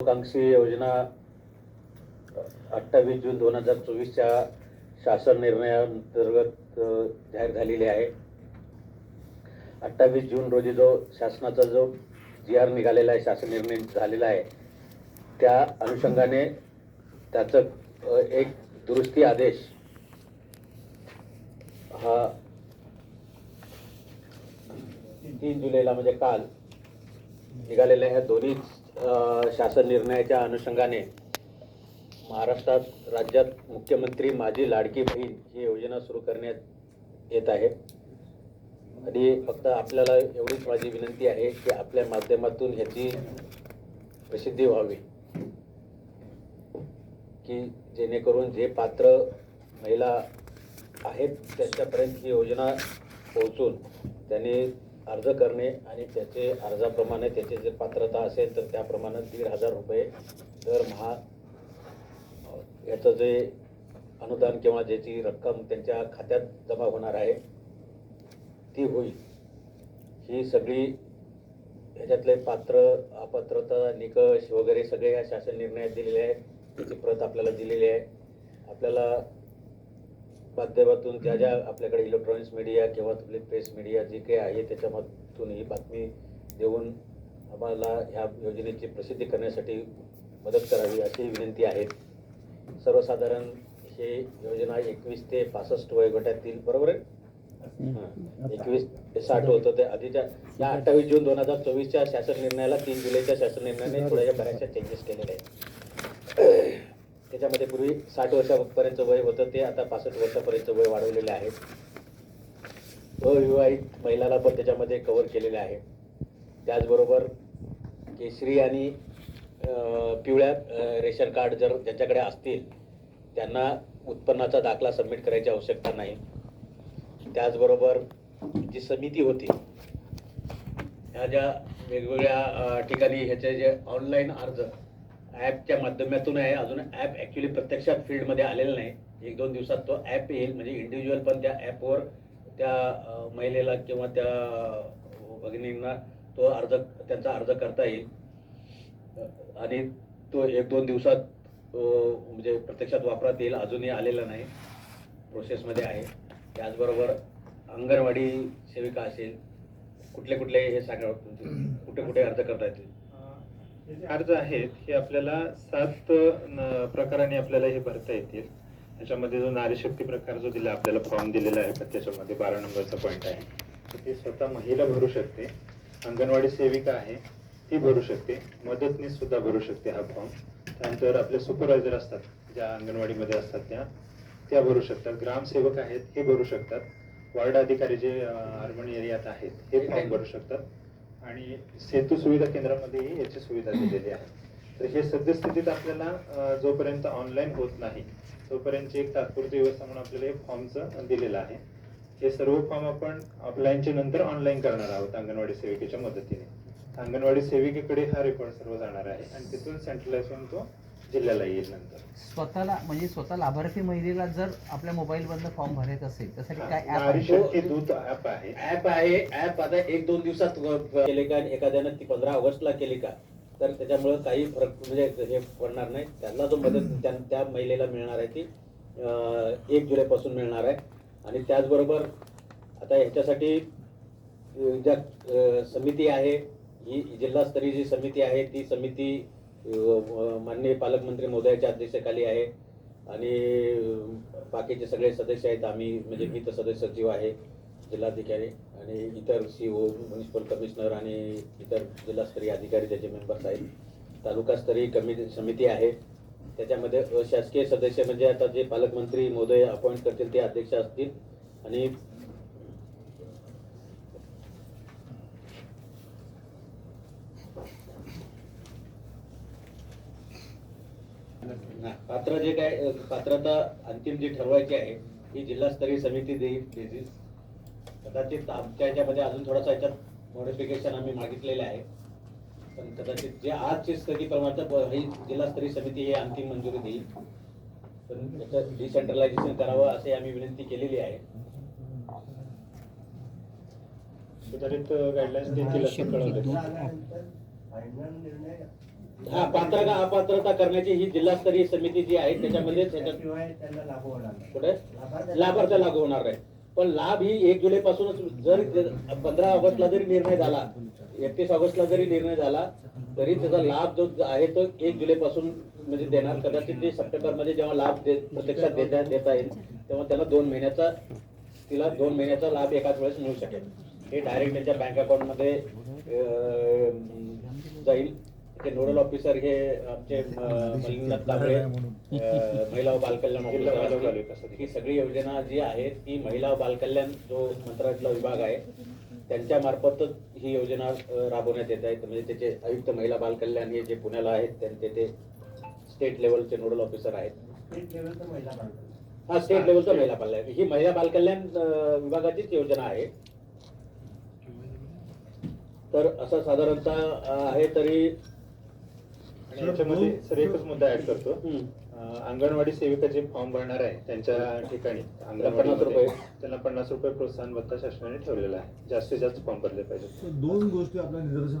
महत्वाकांक्षी योजना अठ्ठावीस जून दोन हजार चोवीसच्या शासन निर्णयाअंतर्गत जाहीर झालेली आहे. अठ्ठावीस जून रोजी जो शासनाचा जो जी आर निघालेला आहे शासन निर्णय झालेला आहे त्या अनुषंगाने त्याचं एक दुरुस्ती आदेश हा तीन जुलैला म्हणजे काल निघालेल्या ह्या दोन्ही शासन निर्णयाच्या अनुषंगाने महाराष्ट्रात राज्यात मुख्यमंत्री माझी लाडकी बहीण ही योजना सुरू करण्यात येत आहे. आणि फक्त आपल्याला एवढीच माझी विनंती आहे की आपल्या माध्यमातून ह्याची प्रसिद्धी व्हावी. की जेणेकरून जे पात्र महिला आहेत त्यांच्यापर्यंत ही योजना पोहोचून त्यांनी अर्ज करणे आणि त्याचे अर्जाप्रमाणे त्याची जे पात्रता असेल तर त्याप्रमाणे दीड हजार रुपये दरमहा याचं जे अनुदान किंवा ज्याची रक्कम त्यांच्या खात्यात जमा होणार आहे ती होईल. ही सगळी ह्याच्यातले पात्र अपात्रता निकष वगैरे सगळे या शासन निर्णयात दिलेले आहे त्याची प्रत आपल्याला दिलेली आहे. आपल्याला माध्यमातून ज्या ज्या आपल्याकडे इलेक्ट्रॉनिक्स मीडिया किंवा आपली प्रेस मीडिया जी काही आहे त्याच्यामधून ही बातमी देऊन आम्हाला ह्या योजनेची प्रसिद्धी करण्यासाठी मदत करावी अशी विनंती आहे. सर्वसाधारण हे योजना एकवीस ते पासष्ट वयोगटातील बरोबर आहे? हां. एकवीस ते साठ होतं ते आधीच्या या अठ्ठावीस जून दोन हजार चोवीसच्या शासन निर्णयाला तीन जुलैच्या शासन निर्णयाने थोड्याशा बऱ्याचशा चेंजेस केलेले आहेत. त्याच्यामध्ये पूर्वी साठ वर्षापर्यंत वय होतं ते आता पासष्ट वर्षापर्यंत वय वाढवलेले आहे. अविवाहित महिलाला पण त्याच्यामध्ये कव्हर केलेले आहे. त्याचबरोबर केशरी आणि पिवळ्या रेशन कार्ड जर ज्यांच्याकडे असतील त्यांना उत्पन्नाचा दाखला सबमिट करायची आवश्यकता नाही. त्याचबरोबर जी समिती होती ह्या ज्या वेगवेगळ्या ठिकाणी ह्याचे जे ऑनलाईन अर्ज ॲपच्या माध्यमातून आहे. अजून ॲप ॲक्च्युली प्रत्यक्षात फील्डमध्ये आलेला नाही. एक दोन दिवसात तो ॲप येईल. म्हणजे इंडिव्हिज्युअल पण त्या ॲपवर त्या महिलेला किंवा त्या भगिनींना तो अर्ज त्यांचा अर्ज करता येईल. आणि तो एक दोन दिवसात म्हणजे प्रत्यक्षात वापरात येईल. अजूनही आलेला नाही. प्रोसेसमध्ये आहे. त्याचबरोबर अंगणवाडी सेविका असेल. कुठले कुठले हे सांगा. कुठे कुठे अर्ज करता येतील? हे जे अर्ज आहेत हे आपल्याला सात प्रकाराने आपल्याला हे भरता येतील. त्याच्यामध्ये जो नारी शक्ती प्रकार जो दिला आपल्याला फॉर्म दिलेला आहे त्याच्यामध्ये बारा नंबरचा पॉईंट आहे. तर ते स्वतः महिला भरू शकते. अंगणवाडी सेविका आहे ती भरू शकते. मदतनीस सुद्धा भरू शकते हा फॉर्म त्यानंतर आपले सुपरवायझर असतात ज्या अंगणवाडीमध्ये असतात त्या त्या भरू शकतात. ग्रामसेवक आहेत हे भरू शकतात. वार्ड अधिकारी जे अर्बन एरियात आहेत हे फॉर्म भरू शकतात. आणि सेतू सुविधा केंद्रामध्येही याची सुविधा दिलेली आहे. तर हे सद्यस्थितीत आपल्याला जोपर्यंत ऑनलाईन होत नाही तोपर्यंतची एक तात्पुरती व्यवस्था म्हणून आपल्याला हे फॉर्मचं दिलेलं आहे. हे सर्व फॉर्म आपण ऑफलाईनच्या नंतर ऑनलाईन करणार आहोत अंगणवाडी सेविकेच्या मदतीने. अंगणवाडी सेविकेकडे हा रेकॉर्ड सर्व जाणार आहे आणि तिथून सेंट्रलाइज होऊन तो जिल्ह्याला येईल नंतर. स्वतःला म्हणजे स्वतः लाभार्थी महिलेला जर आपल्या मोबाईल मधनं फॉर्म भरायचा असेल त्यासाठी काय ऍप नारी आहे? शक्ती दूत ऍप आहे. ऍप आहे ऍप आता एक दोन दिवसात केले का आणि एखाद्यानं ती पंधरा ऑगस्टला केली का? तर त्याच्यामुळं काही फरक म्हणजे हे पडणार नाही. त्यांना जो मदत त्या त्या महिलेला मिळणार आहे ती अं, एक जुलैपासून मिळणार आहे. आणि त्याचबरोबर आता ह्याच्यासाठी अं, ज्या अं, समिती आहे ही जिल्हास्तरीय जी समिती आहे ती समिती माननीय पालकमंत्री महोदयाच्या अध्यक्षतेखाली आहे. आणि बाकीचे सगळे सदस्य आहेत. आम्ही म्हणजे मी तर सदस्य सचिव आहे जिल्हाधिकारी आणि इतर सी ओ म्युन्सिपल कमिशनर आणि इतर जिल्हास्तरीय अधिकारी त्याचे मेंबर्स आहेत. तालुकास्तरीय कमिटी समिती आहे. त्याच्यामध्ये अशासकीय सदस्य म्हणजे आता जे पालकमंत्री महोदय अपॉइंट करतील ते अध्यक्ष असतील. आणि नाही, पात्र जे काय पात्रता अंतिम जी ठरवायची आहे ही जिल्हास्तरीय समिती देईल देतील. कदाचित आमच्या याच्यामध्ये अजून थोडासा याच्यात मॉडिफिकेशन आम्ही मागितलेले आहे. पण कदाचित जे आजची स्थिती प्रमाणे ही जिल्हास्तरीय समिती ही अंतिम मंजुरी देईल. पण याचं डिसेंट्रलायझेशन करावं असे आम्ही विनंती केलेली आहे. सुधारित गाईडलाईन्स देतील असं कळवलं झाल्यानंतर फायनल निर्णय हा पात्र का अपात्रता करण्याची ही जिल्हास्तरीय समिती जी आहे त्याच्यामध्ये त्यांना लागू होणार नाही. कुठे? लाभार्थ्या लागू होणार नाही. पण लाभ ही एक जुलै पासूनच जर पंधरा ऑगस्टला जरी निर्णय झाला एकतीस ऑगस्टला जरी निर्णय झाला तरी त्याचा लाभ जो आहे तो एक जुलै पासून म्हणजे देणार. कदाचित ते सप्टेंबरमध्ये जेव्हा लाभ दे- प्रत्यक्षात देता देता येईल तेव्हा त्यांना दोन महिन्याचा तिला दोन महिन्याचा लाभ एकाच वेळेस मिळू शकेल. हे डायरेक्ट त्यांच्या बँक अकाउंटमध्ये अं, जाईल. नोडल ऑफिसर हे आमचे कांबळे महिला व बालकल्याण ऑफिसर. ही सगळी योजना जी आहे ती महिला व बालकल्याण जो मंत्रालयातला विभाग आहे त्यांच्या मार्फतच ही योजना राबवण्यात येत आहे. म्हणजे त्याचे आयुक्त महिला बालकल्याण हे जे पुण्याला आहेत त्यांचे ते स्टेट लेवलचे नोडल ऑफिसर आहेत. हा स्टेट लेवलचा महिला बालकल्याण ही महिला बालकल्याण विभागाचीच योजना आहे. तर असं साधारणतः आहे तरी याच्यामध्ये सर एकच मुद्दा ऍड करतो. अं, अंगणवाडी सेविका जे फॉर्म भरणार आहे त्यांच्या ठिकाणी पन्नास अंगणवाडी रुपये. त्यांना पन्नास रुपये प्रोत्साहन भत्ता शासनाने ठेवलेला आहे. जास्तीत जास्त फॉर्म भरले पाहिजे दोन गोष्टी आपल्या निदर्शनास